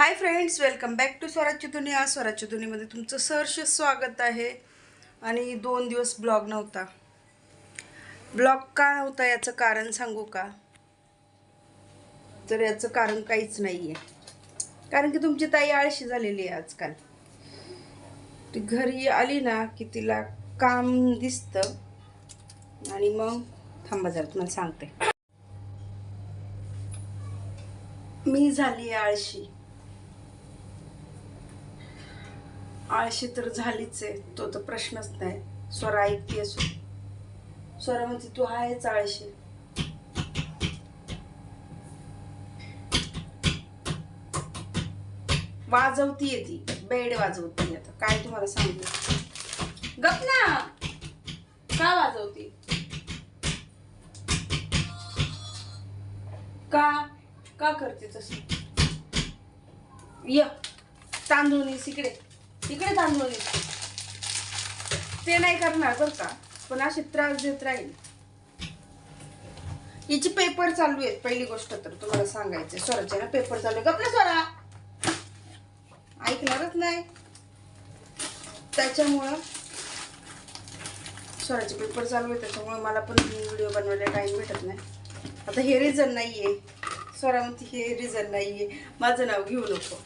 Hi friends welcome back to Swarajya Duniya Swarajya दुनियामध्ये तुमचं सहर्ष स्वागत आहे. आणि दोन दिवस ब्लॉग नव्हता. ब्लॉग का नव्हता याचं कारण सांगू का? तर याचं कारण काहीच नाही आहे कारण की तुमची ताई आळशी झालेली आहे आजकाल. ती घरी आली ना की तिला काम दिसतं. आणि मग थांबा जरा तुम्हाला सांगते. मी झाली आळशी. आळशी तर झालीच आहे. तो तर प्रश्नच नाही. स्वरा ऐकते असो स्वरा म्हणते तू आहेच आळशी. वाजवतीये ती. बेड वाजवती आता. काय तुम्हाला सांगू गप ना! का वाजवती? का? का करते तसं? य. तांदूळ सिकडे इकडे तांदूळ ते नाही करणार बरं का. पण असे त्रास देत राहील. हिचे पेपर चालू आहेत. पहिली गोष्ट तर तुम्हाला सांगायचं स्वराचे ना पेपर चालू आहे गप ना स्वरा. ऐकणारच नाही. त्याच्यामुळं स्वराचे पेपर चालू आहे त्याच्यामुळं मला पण व्हिडिओ बनवायला टाईम भेटत नाही. आता हे रिझन नाही आहे स्वरा म्हणते हे रिझन नाही आहे माझं नाव घेऊ नको.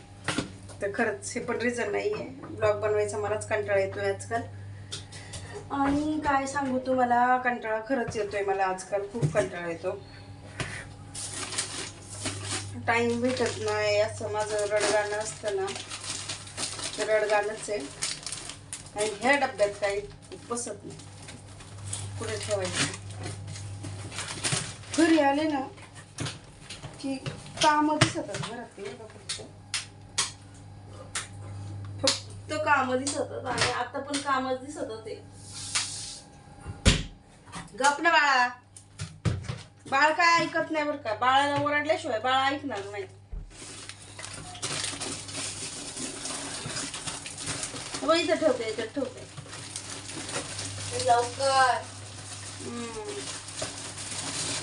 तर खरंच हे पण रिझन नाही आहे ब्लॉग बनवायचा मलाच कंटाळा येतोय आजकाल. आणि काय सांगू तुम्हाला कंटाळा खरंच येतोय मला आजकाल. खूप कंटाळा येतो. टाईम भेटत नाही असं माझं रडगाणं असतं ना. तर रडगाणंच आहे. आणि ह्या डब्यात काही बसत नाही. पुढे ठेवायचं. घरी आले ना की कामं दिसतात घरात. फक्त. फक्त काम दिसतात आणि आता पण कामच दिसत होते. गप ना बाळा. बाळ काय ऐकत नाही बरं का? बाळाला ओरडल्याशिवाय बाळ ऐकणार नाही. हो इथं ठेवते इथं ठेवते. लवकर. हम्म.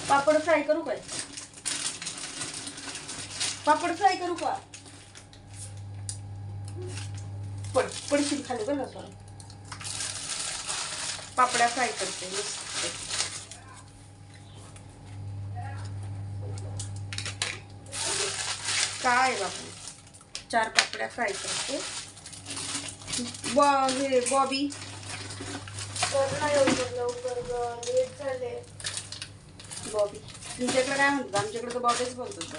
पापड फ्राय करू काय? पापड फ्राय करू का? पड पडशील खाली बरं का. पापड्या फ्राय करते मस्त. काय बापू चार पापड्या फ्राय करते. बॉ हे बॉबी. लवकर बॉबी. तुमच्याकडे काय म्हणतात? आमच्याकडे तर बॉबीच बोलतात.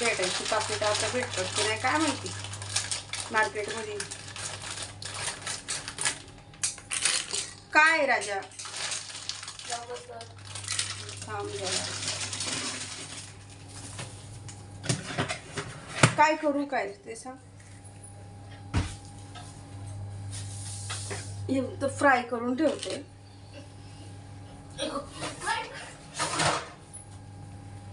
भेटायची पाकिट आता भेटतात की नाही काय माहिती? मार्केटमध्ये. काय राजा? थांब काय करू काय? ते सांग. हे तर फ्राय करून ठेवते.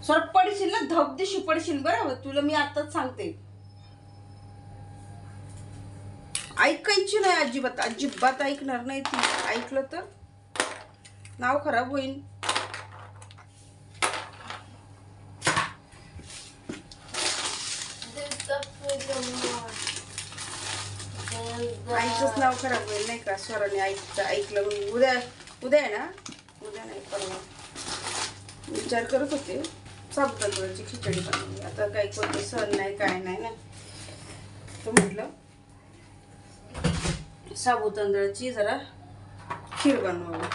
सर पडशील ना? धबधशी पडशील बरोबर तुला मी आताच सांगते. ऐकायची नाही अजिबात. अजिबात ऐकणार नाही ती. ऐकलं तर नाव खराब होईल. आईचंच नाव खराब होईल नाही का? स्वराने ऐकता ऐकलं उद्या उद्या आहे ना? उद्या नाही परवा. विचार करत होते. साबुतांदूळाची खिचडी बनवली आता काही कोणतं सण नाही काय नाही ना. तर म्हटलं साबुतांदळाची जरा खीर बनवावी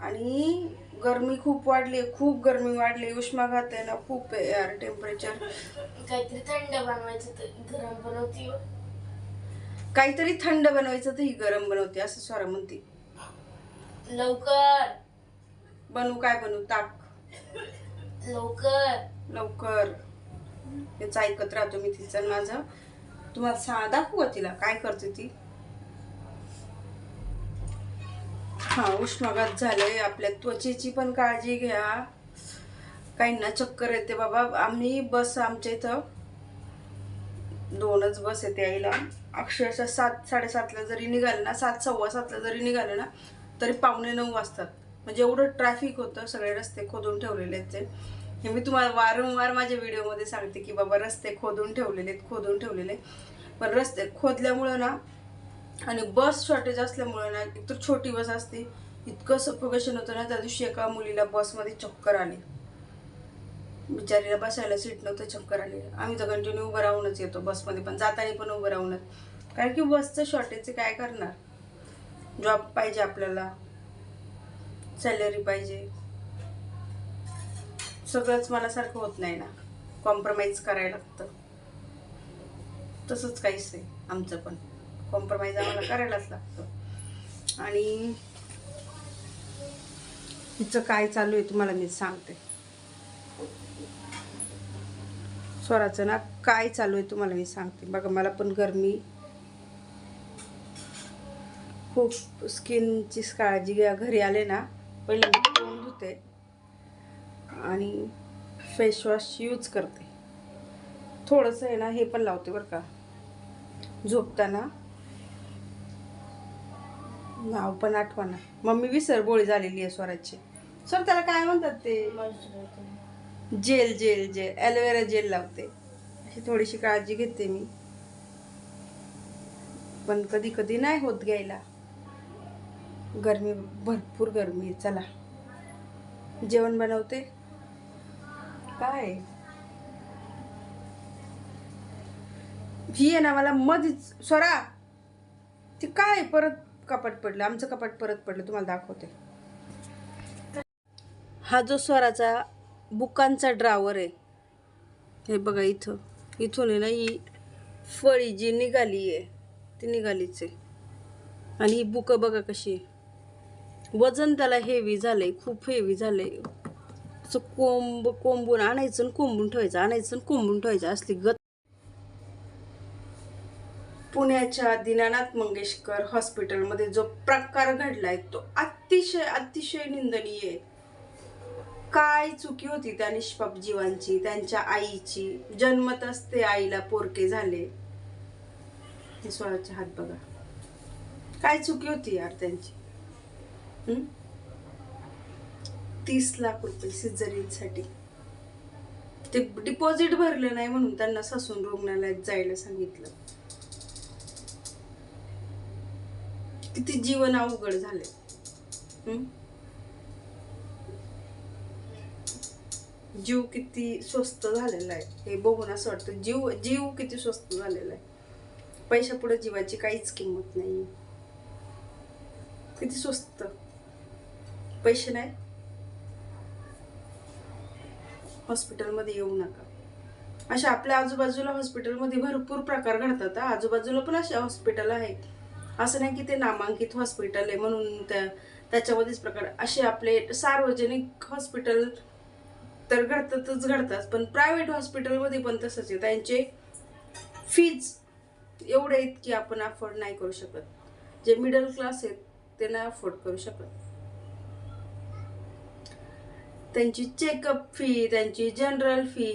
आणि गरमी खूप वाढली खूप गरमी वाढली. उष्माघात आहे ना खूप आहे यार टेम्परेचर काहीतरी थंड बनवायचं तर गरम बनवती काहीतरी थंड बनवायचं तर ही गरम बनवते असं स्वरा म्हणते. लवकर. बनवू काय बनवू ताक. लवकर. लवकर. याचं ऐकत राहतो मी तिचं माझं. तुम्हाला सा दाखवू का तिला? काय करते ती? हा उष्माघात झालंय. आपल्या त्वचेची पण काळजी घ्या. काहींना चक्कर येते बाबा. आम्ही बस आमच्या इथं दोनच बस येते आईला. अक्षरशः सात साडेसातला जरी निघालं ना सात सव्वा सातला जरी निघालं ना तरी पावणे नऊ वाजतात. म्हणजे एवढं ट्रॅफिक होतं. सगळे रस्ते खोदून ठेवलेले आहेत ते. हे मी तुम्हाला वारंवार माझ्या व्हिडिओमध्ये सांगते की बाबा रस्ते खोदून ठेवलेले आहेत खोदून ठेवलेले पण रस्ते खोदल्यामुळं ना आणि बस शॉर्टेज असल्यामुळे ना एकतर छोटी बस असते. इतकं सफोकेशन होतं ना त्या दिवशी एका मुलीला बसमध्ये चक्कर आली. बिचारीला बसायला सीट नव्हतं चक्कर आली. आम्ही तर कंटिन्यू उभं राहूनच येतो बसमध्ये पण जाताना पण उभं राहूनच. कारण की बसचं शॉर्टेज काय करणार? जॉब पाहिजे आपल्याला. सॅलरी पाहिजे. सगळंच मनासारखं होत नाही ना. कॉम्प्रोमाइज करायला लागतं. तसंच काहीच आहे आमचं पण. कॉम्प्रोमाइज आम्हाला करायलाच लागतं. आणि हिचं काय चालू आहे तुम्हाला मी सांगते. स्वराचं ना काय चालू आहे तुम्हाला मी सांगते. बघा मला पण गरमी खूप स्किनची काळजी घ्या घरी आले ना पहिले मी तोंड धुते आणि फेसवॉश यूज करते. थोडंसं आहे ना हे पण लावते बरं का. झोपताना नाव पण आठवा मम्मी मम्मी विसरबोळी झालेली आहे स्वराची सर त्याला काय म्हणतात ते? Gel gel gel. Aloe vera gel लावते. अशी थोडीशी काळजी घेते मी. पण कधी कधी नाही होत घ्यायला. गरमी भरपूर गरमी आहे. चला. जेवण बनवते? काय? ही आहे ना मला मधीच स्वरा! ती काय परत कपाट पडलं आमचं कपाट परत पडलं तुम्हाला दाखवते. हा जो स्वराचा बुकांचा ड्रावर आहे हे बघा इथं. इथून आहे ना ही फळी जी निघाली आहे ती निघालीच आहे. आणि ही बुकं बघा कशी आहे. वजन त्याला हेवी झालंय खूप हेवी झालंय. असं कोंब कोंबून आणायचं आणि कोंबून ठेवायचं आणायचं आणि कोंबून ठेवायचं. असली गत पुण्याच्या दीनानाथ मंगेशकर हॉस्पिटलमध्ये जो प्रकार घडलाय तो अतिशय अतिशय निंदनीय आहे. काय चुकी होती त्या निष्पाप जीवांची त्यांच्या आईची? जन्मतच ते आईला पोरके झाले. हे स्वराचे हात बघा. काय चुकी होती यार त्यांची? तीस लाख रुपये सिझरिनसाठी ते डिपॉझिट भरलं नाही म्हणून त्यांना ससून रुग्णालयात जायला सांगितलं. किती जीवन अवघड झाले जीव किती स्वस्त झालेला आहे हे बघून असं वाटतं. जीव जीव किती स्वस्त झालेला आहे. पैशा पुढे जीवाची काहीच किंमत नाही किती स्वस्त पैसे नाही. हॉस्पिटलमध्ये येऊ नका. अशा आपल्या आजूबाजूला हॉस्पिटलमध्ये भरपूर प्रकार घडतात आजूबाजूला पण असे हॉस्पिटल आहेत. असं नाही की ते नामांकित हॉस्पिटल आहे म्हणून त्या त्याच्यामध्येच प्रकार असे आपले सार्वजनिक हॉस्पिटल तर घडतातच घडतात पण प्रायव्हेट हॉस्पिटलमध्ये पण तसंच आहे. त्यांचे फीज एवढे आहेत की आपण अफोर्ड नाही करू शकत. जे मिडल क्लास आहेत ते नाही अफोर्ड करू शकत त्यांची चेकअप फी त्यांची जनरल फी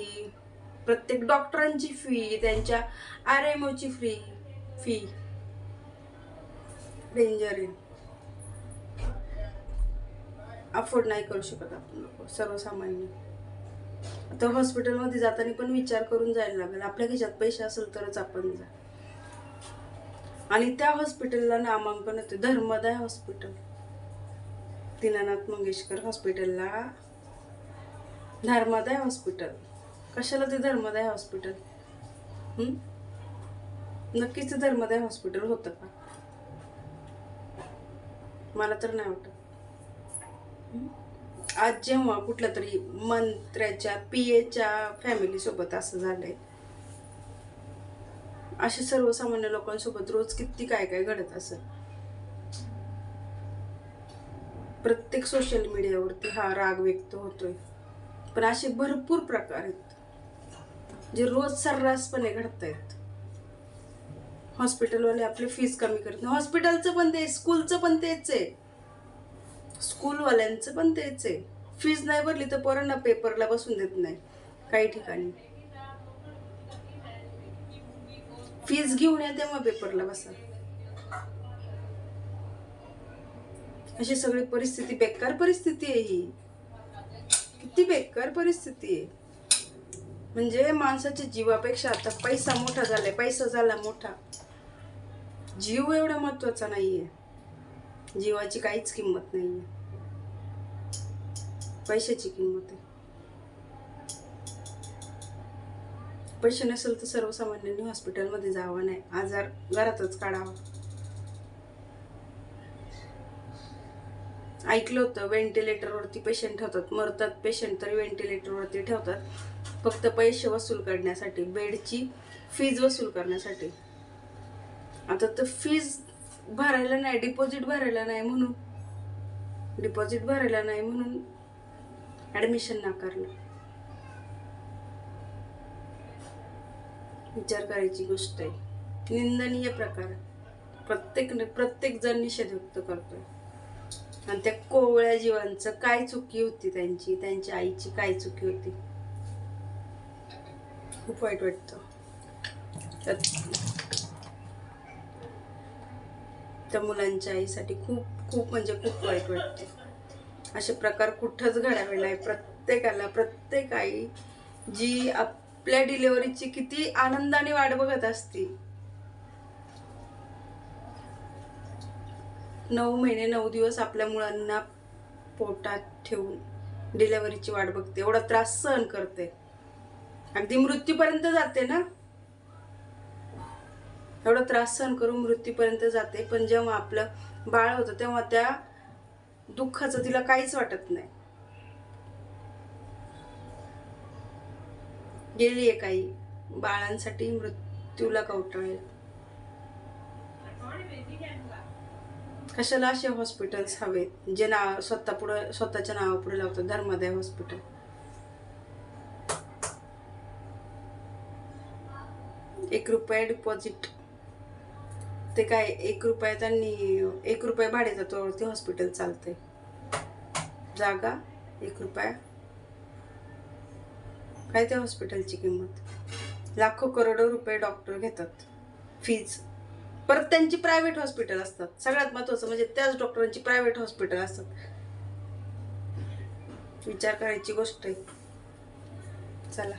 प्रत्येक डॉक्टरांची फी त्यांच्या आर एम ओची फ्री फी डेंजर आहे अफोर्ड नाही करू शकत आपण लोक सर्वसामान्य. आता हॉस्पिटलमध्ये जाताना पण विचार करून जायला लागेल. आपल्या खिशात पैसे असेल तरच आपण जा. आणि त्या हॉस्पिटलला नामांकन होते धर्मदाय हॉस्पिटल दीनानाथ मंगेशकर हॉस्पिटलला धर्मदाय हॉस्पिटल कशाला ते धर्मदाय हॉस्पिटल नक्कीच ते धर्मदाय हॉस्पिटल होतं का? मला तर नाही वाटत. आज जेव्हा कुठल्या तरी मंत्र्याच्या पीएच्या फॅमिली सोबत असं झालंय असे सर्वसामान्य लोकांसोबत रोज किती काय काय घडत असं प्रत्येक सोशल मीडियावरती हा राग व्यक्त होतोय. पण असे भरपूर प्रकार आहेत जे रोज सर्रासपणे घडत आहेत हॉस्पिटलवाले आपली फीस कमी करत नाही. हॉस्पिटलचं पण ते स्कूलचं पण तेच आहे. स्कूलवाल्यांचं पण तेच आहे. फीज नाही भरली तर पोरांना पेपरला बसून देत नाही काही ठिकाणी. फीज घेऊन या तेव्हा पेपरला बसा. अशी सगळी परिस्थिती बेकार परिस्थिती आहे ही. किती बेकार परिस्थिती आहे. म्हणजे माणसाच्या जीवापेक्षा आता पैसा मोठा झालाय पैसा झाला मोठा. जीव एवढा महत्त्वाचा आहे जीवाची काहीच किंमत नाही आहे पैशाची किंमत आहे. पैसे नसेल तर सर्वसामान्यांनी हॉस्पिटलमध्ये जावं नाही. आजार घरातच काढावा. ऐकलं होतं व्हेंटिलेटरवरती पेशंट ठेवतात. मरतात पेशंट तरी व्हेंटिलेटरवरती ठेवतात. फक्त पैसे वसूल करण्यासाठी बेडची फीज वसूल करण्यासाठी. आता तर फीज भरायला नाही डिपॉझिट भरायला नाही म्हणून. डिपॉझिट भरायला नाही म्हणून ॲडमिशन नाकारलं. विचार करायची गोष्ट आहे. निंदनीय प्रकार. प्रत्येक प्रत्येक जण निषेध व्यक्त करतोय. आणि त्या कोवळ्या जीवांचं काय चुकी होती त्यांची त्यांच्या आईची काय चुकी होती? खूप वाईट वाटतं. त्या मुलांच्या आईसाठी खूप खूप म्हणजे खूप वाईट वाटते. असे प्रकार कुठंच घडावे नाही. प्रत्येकाला प्रत्येक आई जी आपल्या डिलेवरीची किती आनंदाने वाट बघत असती. नऊ महिने नऊ दिवस आपल्या मुलांना पोटात ठेवून डिलेवरीची वाट बघते. एवढा त्रास सहन करते. अगदी मृत्यूपर्यंत जाते ना? एवढा त्रास सहन करून मृत्यूपर्यंत जाते. पण जेव्हा आपलं बाळ होतं तेव्हा त्या दुःखाचं तिला काहीच वाटत नाही. गेली आहे काही बाळांसाठी मृत्यूला कवटाळेल कशाला असे हॉस्पिटल्स हवेत जे नाव स्वतः पुढे स्वतःच्या नावापुढे लावतात? धर्मादाय हॉस्पिटल एक रुपया डिपॉझिट ते काय एक रुपयात त्यांनी एक रुपया भाडे जातो ते हॉस्पिटल चालतंय. जागा एक रुपया. काय त्या हॉस्पिटलची किंमत? लाखो करोडो रुपये डॉक्टर घेतात फीज परत त्यांची प्रायव्हेट हॉस्पिटल असतात. सगळ्यात महत्वाचं म्हणजे त्याच डॉक्टरांची प्रायव्हेट हॉस्पिटल असतात. विचार करायची गोष्ट आहे. चला.